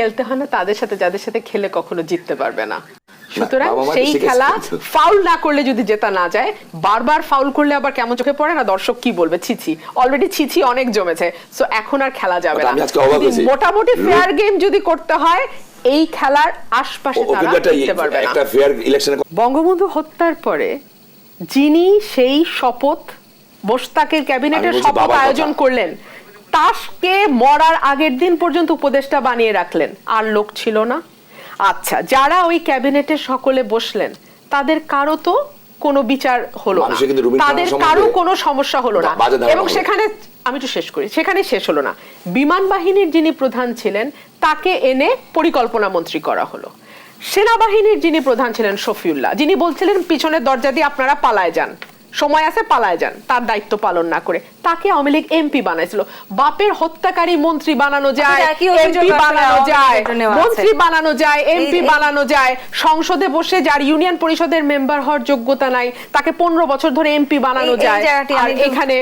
খেলতে হয় না তাদের সাথে যাদের সাথে খেলে কখনো জিততে পারবে না। সুতরাং সেই খেলা ফাউল না করলে যদি জেতা না যায় বারবার ফাউল করলে আবার কেমন চোখে পড়ে না? দর্শক কি বলবে? ছিছি অলরেডি ছিছি অনেক জমেছে। সো এখন আর খেলা যাবে না। আমি আজকে অবাক যদি হয়েছি। মোটামুটি ফেয়ার গেম যদি করতে হয় এই খেলার আশপাশে তারা জিততে পারবে না। একটা ফেয়ার ইলেকশনে বঙ্গবন্ধু হত্যার পরে যিনি সেই শপথ মোশতাকের ক্যাবিনেটের শপথ আয়োজন করলেন তাসকে মরার আগের দিন পর্যন্ত উপদেষ্টা বানিয়ে রাখলেন। আর লোক ছিল না। আচ্ছা যারা ওই ক্যাবিনেটে সকলে বসলেন তাদের কারও তো কোনো বিচার হলো না। তাদের কারও কোনো সমস্যা হলো না। এবং সেখানে আমি একটু শেষ করি সেখানে শেষ হলো না। বিমান বাহিনীর যিনি প্রধান ছিলেন তাকে এনে পরিকল্পনা মন্ত্রী করা হলো। সেনাবাহিনীর যিনি প্রধান ছিলেন শফিউল্লাহ যিনি বলছিলেন পিছনের দরজা দিয়ে আপনারা পালায় যান। সময় আছে পালায় যান। তার দায়িত্ব পালন না করে। তাকে আওয়ামী লীগ এমপি বানাইছিল। বাপের হত্যাকারী মন্ত্রী বানানো যায় এমপি বানানো যায়। মন্ত্রী বানানো যায় এমপি বানানো যায় সংসদে বসে যার ইউনিয়ন পরিষদের মেম্বার হওয়ার যোগ্যতা নাই তাকে পনেরো বছর ধরে এমপি বানানো যায়। আর এখানে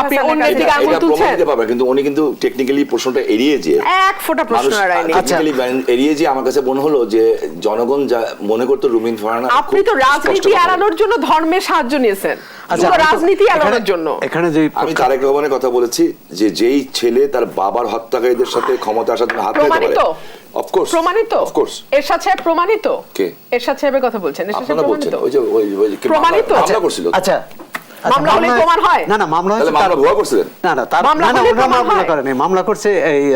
আপনি অন্যের দিকে আঙুল তুলছেন। কিন্তু উনি কিন্তু টেকনিক্যালি প্রশ্নটা এড়িয়ে যে এক ফোঁটা প্রশ্ন এড়ায়নি। টেকনিক্যালি এড়িয়ে যে আমার কাছে মনে হলো যে জনগণ যা মনে করতো রুমিন ফারহানা আপনি তো রাজনীতি এড়ানোর জন্য ধর্মের সাহায্য নিয়েছেন। আচ্ছা, রাজনীতি এখানে- জন্য। এখানে যে আমি তারেক রহমানের কথা বলেছি যে যেই ছেলে তার বাবার হত্যাকারীদের সাথে ক্ষমতা আসার জন্য হাত প্রমাণিত? পারে। অফকোর্স প্রমাণিত? অফকোর্স এরশাদ সাহেব প্রমাণিত? কে? এরশাদ সাহেবের কথা বলছেন। এরশাদ সাহেব প্রমাণিত? ওই যে ওই যে প্রমাণিত? আচ্ছা করছিল। আচ্ছা। আচ্ছা, মামলা হলে প্রমাণ হয়? না না মামলা হয়েছে ভুয়া করছিলেন। না না তার মামলা করেনি। মামলা করছে এই